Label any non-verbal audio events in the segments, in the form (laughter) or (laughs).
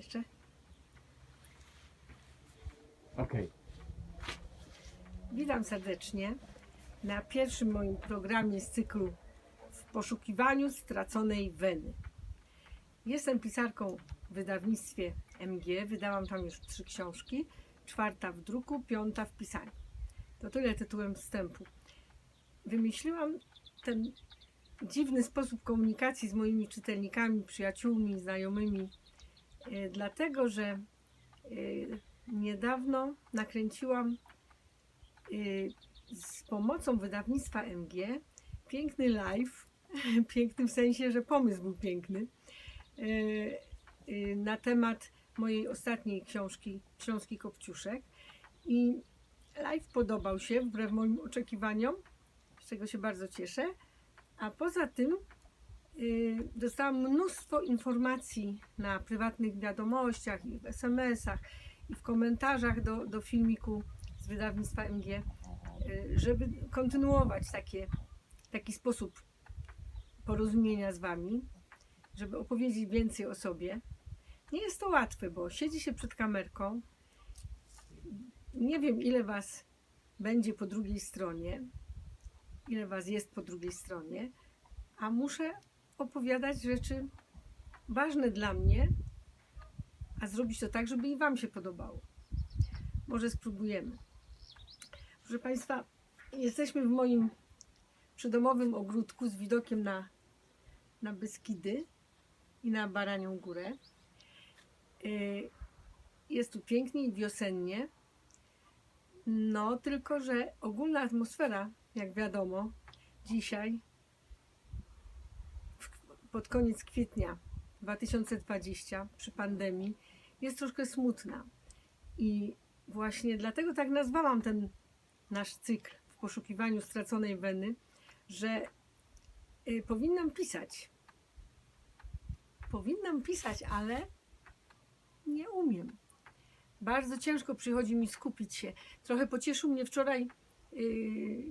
jeszcze? Okej. Witam serdecznie na pierwszym moim programie z cyklu W poszukiwaniu straconej weny. Jestem pisarką w wydawnictwie MG. Wydałam tam już trzy książki. Czwarta w druku, piąta w pisaniu. To tyle tytułem wstępu. Wymyśliłam ten dziwny sposób komunikacji z moimi czytelnikami, przyjaciółmi, znajomymi, dlatego że e, niedawno nakręciłam y, z pomocą wydawnictwa MG piękny live, piękny (laughs) w sensie, że pomysł był piękny, na temat mojej ostatniej książki Śląski Kopciuszek. I live podobał się wbrew moim oczekiwaniom, z czego się bardzo cieszę, a poza tym dostałam mnóstwo informacji na prywatnych wiadomościach i w SMS-ach i w komentarzach do, do filmiku z wydawnictwa MG, y, żeby kontynuować takie, taki sposób porozumienia z Wami, żeby opowiedzieć więcej o sobie. Nie jest to łatwe, bo siedzi się przed kamerką. Nie wiem, ile Was będzie po drugiej stronie, ile Was jest po drugiej stronie, a muszę opowiadać rzeczy ważne dla mnie, a zrobić to tak, żeby i Wam się podobało. Może spróbujemy. Proszę Państwa, jesteśmy w moim przydomowym ogródku z widokiem na, na Beskidy i na Baranią Górę. Yy, Jest tu pięknie i wiosennie. No, tylko że ogólna atmosfera, jak wiadomo, dzisiaj, pod koniec kwietnia 2020 przy pandemii jest troszkę smutna. I właśnie dlatego tak nazwałam ten nasz cykl w poszukiwaniu straconej weny, że y, powinnam pisać. Powinnam pisać, ale nie umiem. Bardzo ciężko przychodzi mi skupić się. Trochę pocieszył mnie wczoraj y,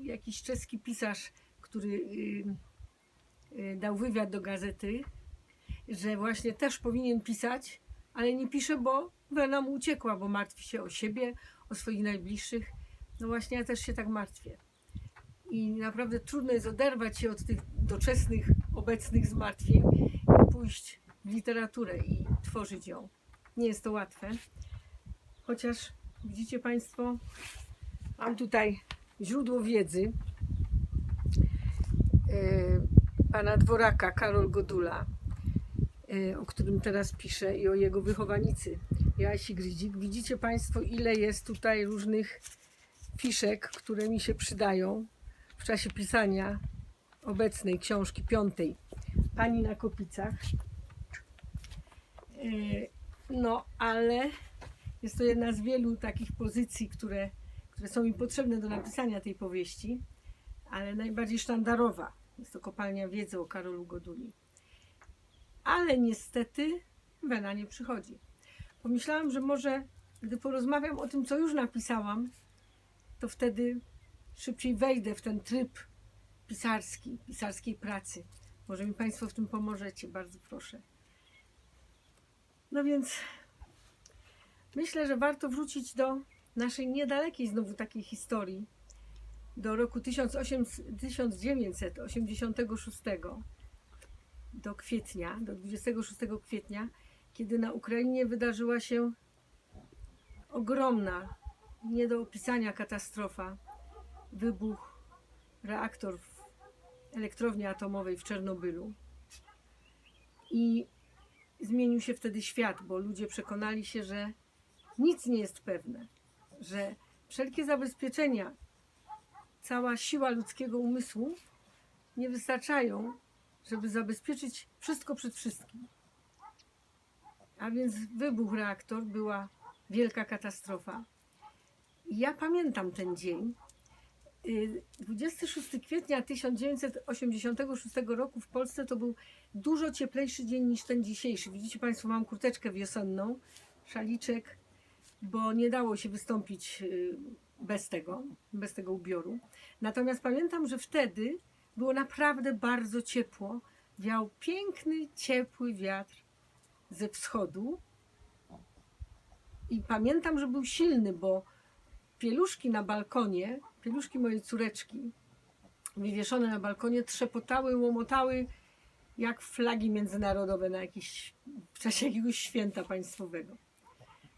jakiś czeski pisarz, który y, y, dał wywiad do gazety, że właśnie też powinien pisać, ale nie pisze, bo wena mu uciekła, bo martwi się o siebie, o swoich najbliższych. No właśnie ja też się tak martwię. I naprawdę trudno jest oderwać się od tych doczesnych, obecnych zmartwień i pójść w literaturę i tworzyć ją. Nie jest to łatwe. Chociaż widzicie Państwo, mam tutaj źródło wiedzy e, pana dworaka Karol Godula, e, o którym teraz piszę i o jego wychowanicy Jasi Grydzik. Widzicie Państwo, ile jest tutaj różnych fiszek, które mi się przydają w czasie pisania obecnej książki piątej Pani na Kopicach. E, No, ale jest to jedna z wielu takich pozycji, które, które są mi potrzebne do napisania tej powieści, ale najbardziej sztandarowa. Jest to kopalnia wiedzy o Karolu Goduli. Ale niestety wena nie przychodzi. Pomyślałam, że może gdy porozmawiam o tym, co już napisałam, to wtedy szybciej wejdę w ten tryb pisarski, pisarskiej pracy. Może mi Państwo w tym pomożecie, bardzo proszę. No więc myślę, że warto wrócić do naszej niedalekiej znowu takiej historii, do roku 1800 1986, do kwietnia, do 26 kwietnia, kiedy na Ukrainie wydarzyła się ogromna, nie do opisania katastrofa, wybuch reaktor w elektrowni atomowej w Czernobylu. I zmienił się wtedy świat, bo ludzie przekonali się, że nic nie jest pewne, że wszelkie zabezpieczenia, cała siła ludzkiego umysłu nie wystarczają, żeby zabezpieczyć wszystko przed wszystkim. A więc wybuch reaktor była wielka katastrofa. Ja pamiętam ten dzień. Y, 26 kwietnia 1986 roku w Polsce to był dużo cieplejszy dzień niż ten dzisiejszy. Widzicie Państwo, mam kurteczkę wiosenną, szaliczek, bo nie dało się wystąpić y, bez tego, bez tego ubioru. Natomiast pamiętam, że wtedy było naprawdę bardzo ciepło. Wiał piękny, ciepły wiatr ze wschodu I pamiętam, że był silny, bo pieluszki na balkonie, pieluszki mojej córeczki, wywieszone na balkonie, trzepotały, łomotały jak flagi międzynarodowe na jakiś, w czasie jakiegoś święta państwowego.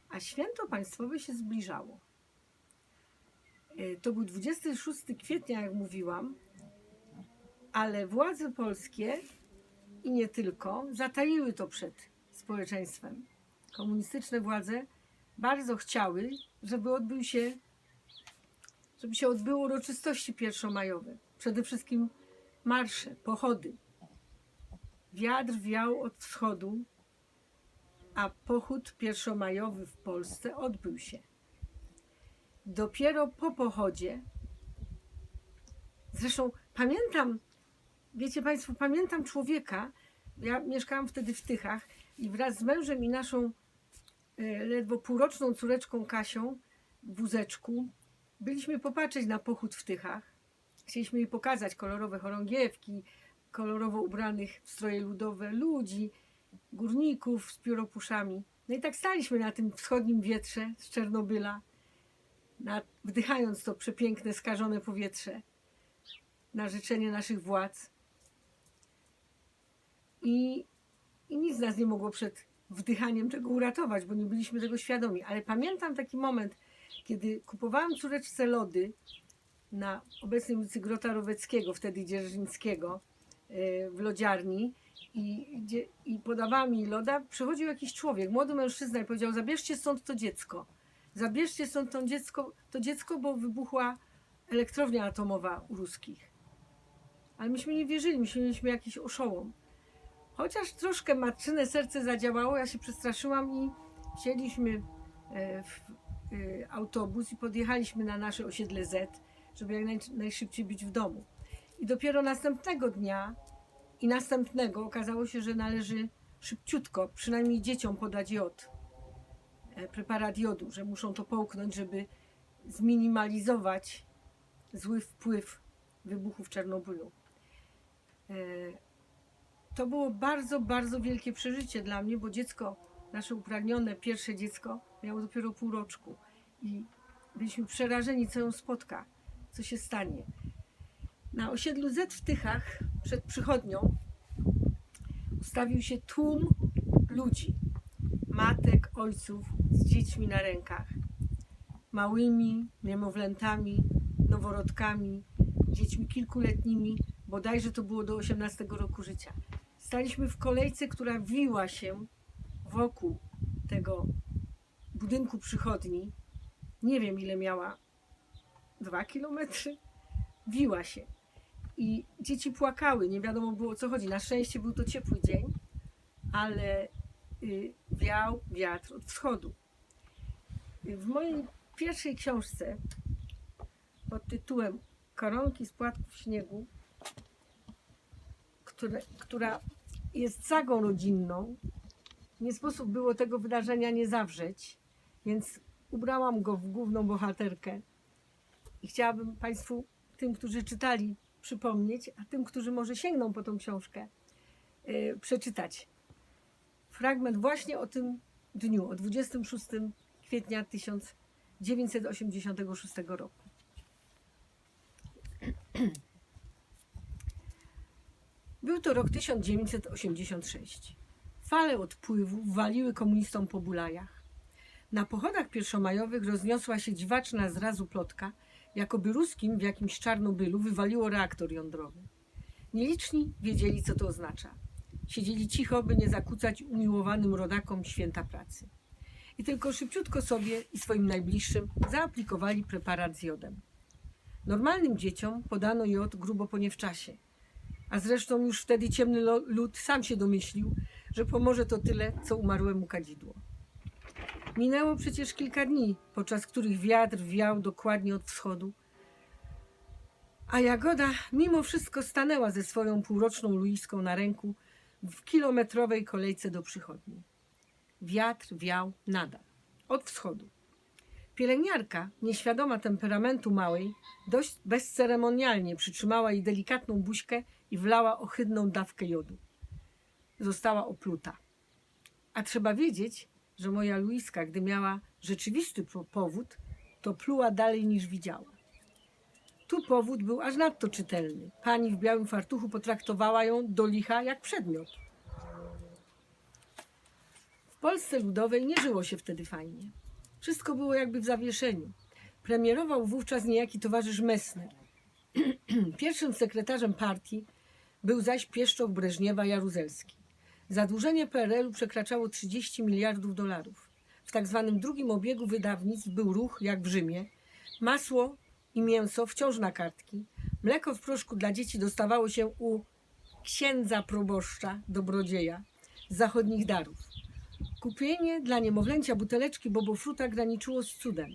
A święto państwowe się zbliżało. E, To był 26 kwietnia, jak mówiłam, ale władze polskie i nie tylko zataiły to przed społeczeństwem. Komunistyczne władze bardzo chciały, żeby odbył się, żeby się odbyły uroczystości pierwszomajowe. Przede wszystkim marsze, pochody. Wiatr wiał od wschodu, a pochód pierwszomajowy w Polsce odbył się. Dopiero po pochodzie, zresztą pamiętam, wiecie Państwo, pamiętam człowieka, ja mieszkałam wtedy w Tychach i wraz z mężem i naszą e, ledwo półroczną córeczką Kasią w wózeczku byliśmy popatrzeć na pochód w Tychach. Chcieliśmy jej pokazać kolorowe chorągiewki, kolorowo ubranych w stroje ludowe ludzi, górników z pióropuszami. No i tak staliśmy na tym wschodnim wietrze z Czernobyla, na, wdychając to przepiękne, skażone powietrze na życzenie naszych władz. I, I nic nas nie mogło przed wdychaniem tego uratować, bo nie byliśmy tego świadomi. Ale pamiętam taki moment, kiedy kupowałam córeczce lody na obecnej ulicy Grota Roweckiego, wtedy Dzierżyńskiego, e, w lodziarni i, i podawała mi loda, przychodził jakiś człowiek, młody mężczyzna i powiedział, zabierzcie stąd to dziecko. Zabierzcie stąd to dziecko, to dziecko, bo wybuchła elektrownia atomowa u ruskich. Ale myśmy nie wierzyli, myśmy mieliśmy jakiś oszołom. Chociaż troszkę matczyne serce zadziałało, ja się przestraszyłam i wsiedliśmy e, w e, autobus i podjechaliśmy na nasze osiedle Z, żeby jak naj, najszybciej być w domu. I dopiero następnego dnia i następnego okazało się, że należy szybciutko, przynajmniej dzieciom podać jod, preparat jodu, że muszą to połknąć, żeby zminimalizować zły wpływ wybuchu w Czarnobylu. E, To było bardzo, bardzo wielkie przeżycie dla mnie, bo dziecko, nasze upragnione pierwsze dziecko, miało dopiero pół roczku i byliśmy przerażeni, co ją spotka, co się stanie. Na osiedlu Z w Tychach, przed przychodnią, ustawił się tłum ludzi, matek, ojców z dziećmi na rękach, małymi, niemowlętami, noworodkami, dziećmi kilkuletnimi, bodajże to było do 18 roku życia. Staliśmy w kolejce, która wiła się wokół tego budynku przychodni. Nie wiem, ile miała. Dwa kilometry? Wiła się. I dzieci płakały, nie wiadomo było o co chodzi. Na szczęście był to ciepły dzień, ale y, wiał wiatr od wschodu. W mojej pierwszej książce pod tytułem Koronki z płatków śniegu, które, która jest sagą rodzinną, nie sposób było tego wydarzenia nie zawrzeć, więc ubrałam go w główną bohaterkę. I chciałabym Państwu, tym, którzy czytali, przypomnieć, a tym, którzy może sięgną po tą książkę, yy, przeczytać fragment właśnie o tym dniu, o 26 kwietnia 1986 roku. Był to rok 1986. Fale odpływu waliły komunistom po bulajach. Na pochodach pierwszomajowych rozniosła się dziwaczna zrazu plotka, jakoby ruskim w jakimś Czarnobylu wywaliło reaktor jądrowy. Nieliczni wiedzieli, co to oznacza. Siedzieli cicho, by nie zakłócać umiłowanym rodakom święta pracy. I tylko szybciutko sobie i swoim najbliższym zaaplikowali preparat z jodem. Normalnym dzieciom podano jod grubo po niewczasie, a zresztą już wtedy ciemny lud sam się domyślił, że pomoże to tyle, co umarłemu kadzidło. Minęło przecież kilka dni, podczas których wiatr wiał dokładnie od wschodu, a Jagoda mimo wszystko stanęła ze swoją półroczną Luiską na ręku w kilometrowej kolejce do przychodni. Wiatr wiał nadal, od wschodu. Pielęgniarka, nieświadoma temperamentu małej, dość bezceremonialnie przytrzymała jej delikatną buźkę i wlała ohydną dawkę jodu. Została opluta. A trzeba wiedzieć, że moja Luiska, gdy miała rzeczywisty po- powód, to pluła dalej niż widziała. Tu powód był aż nadto czytelny. Pani w białym fartuchu potraktowała ją do licha jak przedmiot. Polsce Ludowej nie żyło się wtedy fajnie. Wszystko było jakby w zawieszeniu. Premierował wówczas niejaki towarzysz Messner. (clears throat) Pierwszym sekretarzem partii był zaś Pieszczoch Breżniewa Jaruzelski. Zadłużenie PRL-u przekraczało 30 miliardów dolarów. W tak zwanym drugim obiegu wydawnictw był ruch, jak w Rzymie. Masło i mięso wciąż na kartki. Mleko w proszku dla dzieci dostawało się u księdza proboszcza, dobrodzieja, z zachodnich darów. Kupienie dla niemowlęcia buteleczki bobofruta graniczyło z cudem.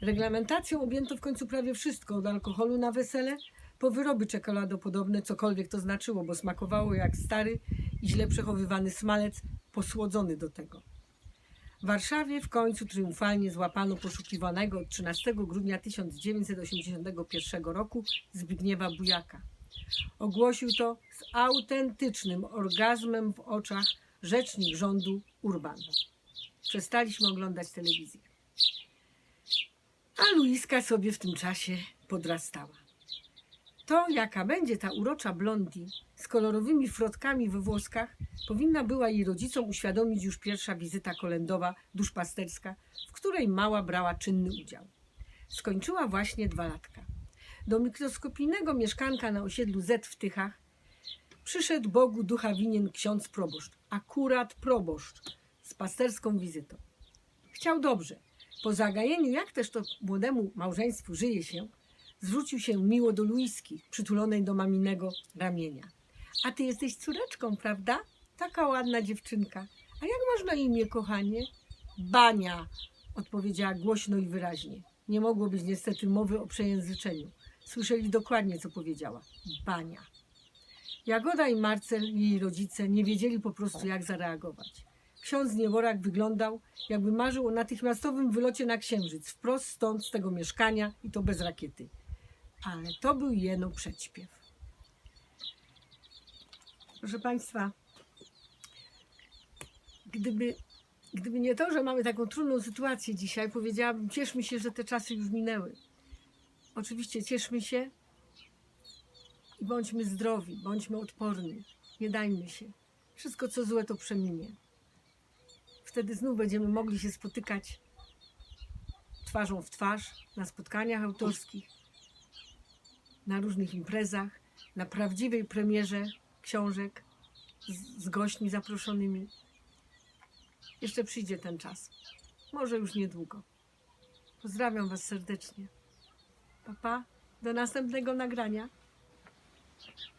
Reglamentacją objęto w końcu prawie wszystko, od alkoholu na wesele, po wyroby czekoladopodobne, cokolwiek to znaczyło, bo smakowało jak stary i źle przechowywany smalec, posłodzony do tego. W Warszawie w końcu triumfalnie złapano poszukiwanego od 13 grudnia 1981 roku Zbigniewa Bujaka. Ogłosił to z autentycznym orgazmem w oczach rzecznik rządu Urban. Przestaliśmy oglądać telewizję. A Luiska sobie w tym czasie podrastała. To, jaka będzie ta urocza blondi z kolorowymi frotkami we włoskach, powinna była jej rodzicom uświadomić już pierwsza wizyta kolendowa duszpasterska, w której mała brała czynny udział. Skończyła właśnie dwa latka. Do mikroskopijnego mieszkanka na osiedlu Z w Tychach przyszedł Bogu ducha winien ksiądz proboszcz, akurat proboszcz, z pasterską wizytą. Chciał dobrze. Po zagajeniu, jak też to młodemu małżeństwu żyje się, zwrócił się miło do Luiski, przytulonej do maminego ramienia. A ty jesteś córeczką, prawda? Taka ładna dziewczynka. A jak masz na imię, kochanie? Bania, odpowiedziała głośno i wyraźnie. Nie mogło być niestety mowy o przejęzyczeniu. Słyszeli dokładnie, co powiedziała. Bania. Jagoda i Marcel, jej rodzice, nie wiedzieli po prostu, jak zareagować. Ksiądz Nieborak wyglądał, jakby marzył o natychmiastowym wylocie na księżyc, wprost stąd, z tego mieszkania i to bez rakiety. Ale to był jeno przedśpiew. Proszę Państwa, gdyby, gdyby nie to, że mamy taką trudną sytuację dzisiaj, powiedziałabym, cieszmy się, że te czasy już minęły. Oczywiście cieszmy się i bądźmy zdrowi, bądźmy odporni, nie dajmy się. Wszystko, co złe, to przeminie. Wtedy znów będziemy mogli się spotykać twarzą w twarz na spotkaniach autorskich, na różnych imprezach, na prawdziwej premierze książek z, z gośćmi zaproszonymi. Jeszcze przyjdzie ten czas. Może już niedługo. Pozdrawiam Was serdecznie. Pa, pa. Do następnego nagrania. Thank you.